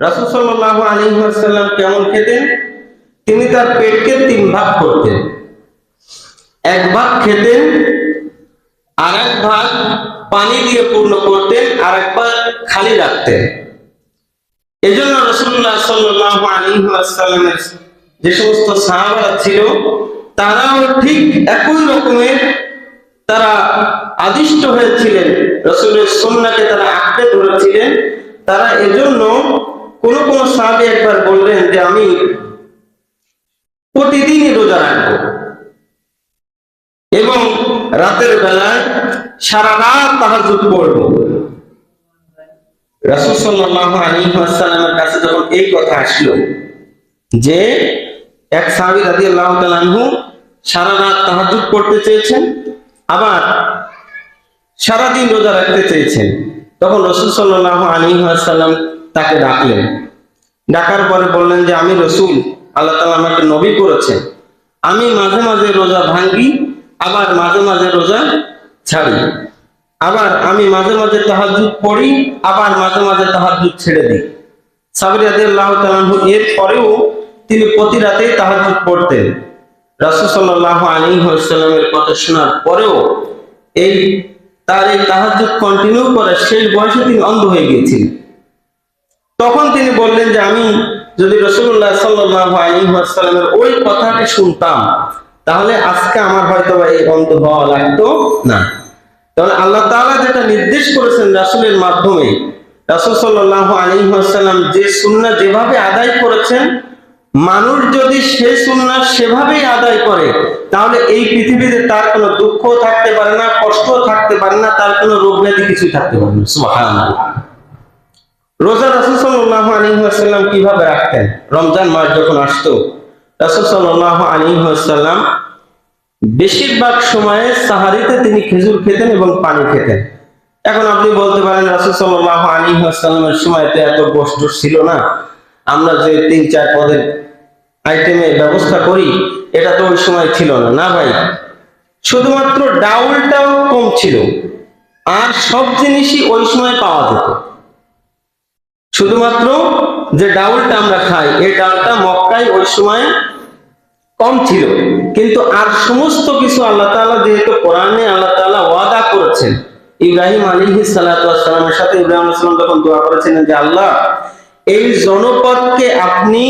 রাসূল সাল্লাল্লাহু আলাইহি ওয়াসাল্লাম কেমন খেতেন? তিনি তার পেটকে তিন ভাগ করতেন। এক ভাগ খেতেন আর এক ভাগ পানি দিয়ে পূর্ণ করতেন আর এক ভাগ খালি রাখতেন। এজন্য রসুল্লাহ সাল্লাল্লাহু আলাইহি ওয়াসাল্লামের যে সমস্ত সাহাবারা ছিল, তারাও ঠিক একই রকমের তারা আদিষ্ট হয়েছিলেন। রসুলের সুন্নাকে তারা আঁকড়ে ধরেছিলেন। তারা এজন্য কোন কোন সাহাবী একবার বললেন যে আমি প্রতিদিনই রোজা রাখব। এবং রাতের বেলায় সারা রাত তাহাজুদ পড়ব। রাসূল সাল্লাল্লাহু আলাইহি ওয়াসাল্লামের কাছে যখন এই কথা আসলো যে এক সাহাবী রাদিয়াল্লাহু তাআলা আনহু সারা রাত তাহাজ্জুদ পড়তে চেয়েছেন, আবার সারা দিন রোজা রাখতে চেয়েছেন, তখন রাসূল সাল্লাল্লাহু আলাইহি ওয়াসাল্লাম তাকে ডাকলেন। ডাকার পরে বললেন যে, আমি রসুল, আল্লাহ তাআলা আমাকে নবী করেছেন। আমি মাঝে মাঝে রোজা ভাঙ্গি, আবার মাঝে মাঝে রোজা ছাড়ি। আবার আমি মাঝে মাঝে তাহাজ্জুদ পড়ি, আবার মাঝে মাঝে তাহাজ্জুদ ছেড়ে দিই। সাবরি রাদিয়াল্লাহু তাআলা এর পরেও তিনি প্রতি রাতেই তাহাজ্জুদ পড়তেন। রাসূল সাল্লাল্লাহু আলাইহি ওয়াসাল্লামের কথা শোনার পরেও এই তার এই তাহাজ্জুদ কন্টিনিউ করে শেষ বয়সে তিনি অন্ধ হয়ে গিয়েছিলেন। তখন তিনি বললেন যে আমি যদি রসুল্লাহ আলাইহি ওই কথাটি শুনতাম, তাহলে আজকে আমার হয়তো এই অন্ধ হওয়া লাগতো না। তাহলে আল্লাহ তাআলা যেটা নির্দেশ করেছেন রাসূলের মাধ্যমে, রাসূল সাল্লাল্লাহু আলাইহি ওয়াসাল্লাম যে সুন্নাহ যেভাবে আদায় করেছেন, মানুষ যদি সে সুন্নাহ সেভাবেই আদায় করে, তাহলে এই পৃথিবীতে তার কোনো দুঃখ থাকতে পারে না কষ্ট থাকতে পারে না, তার কোনো রোগ ব্যাধি কিছুই থাকতে পারে না। রোজা রাসূল সাল্লাল্লাহু আলাইহি ওয়াসাল্লাম কীভাবে রাখতেন? রমজান মাস যখন আসতো, রাসূল সাল্লাল্লাহু আলাইহি ওয়াসাল্লাম বেশিরভাগ সময়ে সাহারিতে তিনি খেজুর খেতেন এবং পানি খেতেন। এখন আপনি বলতে পারেন, রাসূল সাল্লাল্লাহু আলাইহি সময় তো এত গোষ্ঠ ছিল না। আমরা যে তিন চার পদের আইটেমের ব্যবস্থা করি, এটা তো ওই সময় ছিল না। না ভাই, শুধুমাত্র ডাউলটাও কম ছিল। আর সব জিনিসই ওই সময় পাওয়া যেত। শুধুমাত্র যে ডাউলটা আমরা খাই, এই ডালটা মক্কায় ওই সময় কম ছিল। কিন্তু আর সমস্ত কিছু আল্লাহ তাআলা যেহেতু কোরআনে আল্লাহ তাআলা ওয়াদা করেছেন, ইব্রাহিম সালাতু ওয়াসসালামের সাথে ইব্রাহিম আলাইহিস সালাম তখন দোয়া করেছিলেন যে, আল্লাহ, এই জনপদকে আপনি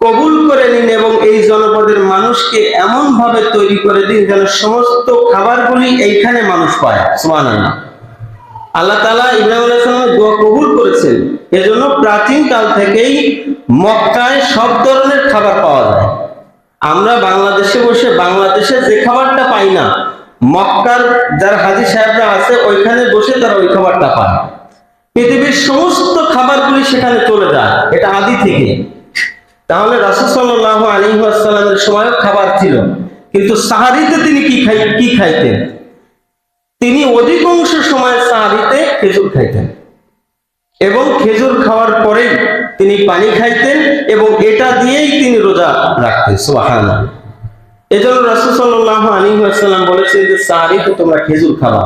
কবুল করে নিন এবং এই জনপদের মানুষকে এমন ভাবে তৈরি করে দিন যেন সমস্ত খাবারগুলি এইখানে মানুষ পায়। আল্লাহ তালা ইব্রাহিম আলাইসালামের দোয়া কবুল করেছেন। এজন্য প্রাচীন কাল থেকেই মক্কায় সব ধরনের খাবার পাওয়া যায়। আমরা বাংলাদেশে বসে বাংলাদেশে যে খাবারটা পাই না, মক্কার যারা হাজি সাহেবরা আছে, ওইখানে বসে তারা ওই খাবারটা পায়। পৃথিবীর সমস্ত খাবারগুলি সেখানে চলে যায়, এটা আদি থেকে। তাহলে রাসূল সাল্লাল্লাহু আলাইহি ওয়াসাল্লামের সময়ও খাবার ছিল, কিন্তু সাহারিতে তিনি কি খাই, কি খাইতেন? তিনি অধিকাংশ সময় সাহারিতে খেজুর খাইতেন। এবং খেজুর খাওয়ার পরেই তিনি পানি খাইতেন এবং এটা দিয়েই তিনি রোজা রাখতেন। সোহান এজন্য আলাইহি ওয়াসাল্লাম বলেছেন যে সাহারিতে তোমরা খেজুর খাবা।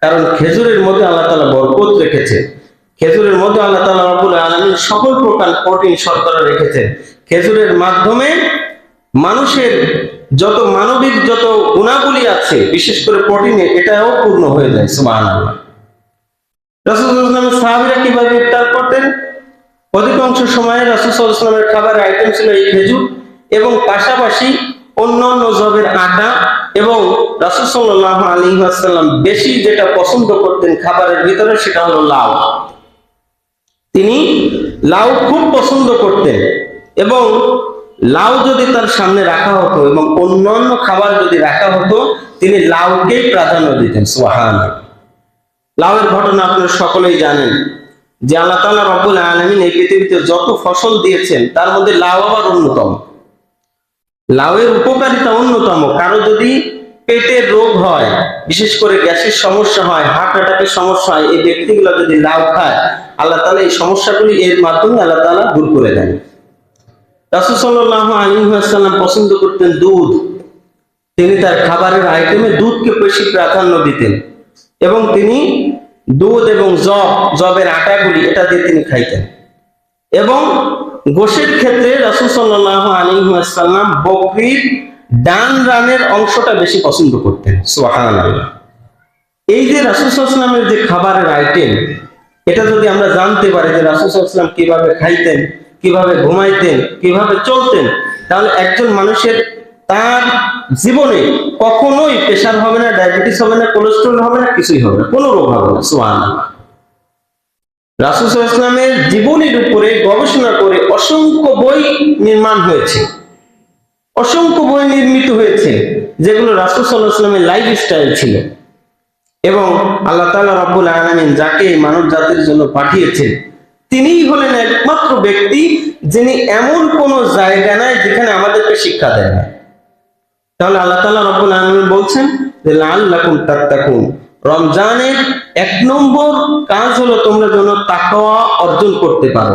কারণ খেজুরের মধ্যে আল্লাহ তাআলা বরকত রেখেছে খেজুরের মধ্যে আল্লাহ তাআলা রব্বুল আলামিন সকল প্রকার প্রোটিন শর্করা রেখেছেন। খেজুরের মাধ্যমে মানুষের যত মানবিক যত গুণাবলী আছে, বিশেষ করে প্রোটিনে, এটাও পূর্ণ হয়ে যায় রাসূলুল্লাহ সাহাবীরা কীভাবে ইফতার করতেন? অধিকাংশ সময়ে আইটেম ছিল এই খেজুর এবং পাশাপাশি অন্যান্য জবের আটা এবং রাসূল ওয়াসাল্লাম বেশি যেটা পছন্দ করতেন খাবারের ভিতরে, সেটা হলো লাউ। তিনি লাউ খুব পছন্দ করতেন এবং লাউ যদি তার সামনে রাখা হতো এবং অন্যান্য খাবার যদি রাখা হতো, তিনি লাউকেই প্রাধান্য দিতেন সুহান লাউয়ের ঘটনা আপনারা সকলেই জানেন যে আল্লাহ তাআলা রব্বুল আলামিন এই পৃথিবীতে যত ফসল দিয়েছেন, তার মধ্যে লাউ আবার অন্যতম। লাউয়ের উপকারিতা অন্যতম। কারও যদি পেটের রোগ হয়, বিশেষ করে গ্যাসের সমস্যা হয়, হার্ট অ্যাটাকের সমস্যা হয়, এই ব্যক্তিগুলো যদি লাউ খায়, আল্লাহ তাআলা এই সমস্যাগুলি এর মাধ্যমে আল্লাহ তাআলা দূর করে দেন। রাসূল ওয়াসাল্লাম পছন্দ করতেন দুধ। তিনি তার খাবারের আইটেমে দুধকে বেশি প্রাধান্য দিতেন এবং তিনি দুধ এবং জব জবের আটাগুলি এটা দিয়ে তিনি খাইতেন। এবং গোশের ক্ষেত্রে রাসূল সাল্লাল্লাহু আলাইহি ওয়াসাল্লাম বকরির ডান রানের অংশটা বেশি পছন্দ করতেন। সুবহানাল্লাহ। এই যে রাসূল সাল্লাল্লাহু যে খাবারের আইটেম, এটা যদি আমরা জানতে পারি যে রাসূল সাল্লাল্লাহু কীভাবে খাইতেন কীভাবে ঘুমাইতেন, কীভাবে চলতেন, তাহলে একজন মানুষের তার জীবনে কখনোই প্রেশার হবে না ডায়াবেটিস হবে না কোলেস্ট্রল হবে না, কিছুই হবে না, কোনো রোগ হবে না, সুবহানাল্লাহ। রাসূল আলাইহি জীবনের উপরে গবেষণা করে অসংখ্য বই নির্মাণ হয়েছে। অসংখ্য বই নির্মিত হয়েছে, যেগুলো রাসূল সাল্লাল্লাহু লাইফ স্টাইল ছিল। এবং আল্লাহ তাআলা রাব্বুল আলামিন যাকে মানব জাতির জন্য পাঠিয়েছেন তিনিই হলেন একমাত্র ব্যক্তি যিনি এমন কোন জায়গা নাই যেখানে আমাদেরকে শিক্ষা দেন না তাহলে আল্লাহ তালা রব বলছেন যে, লাআল্লাকুম তাত্তাকুন। রমজানের এক নম্বর কাজ হলো তোমরা যেন তাকওয়া অর্জন করতে পারো।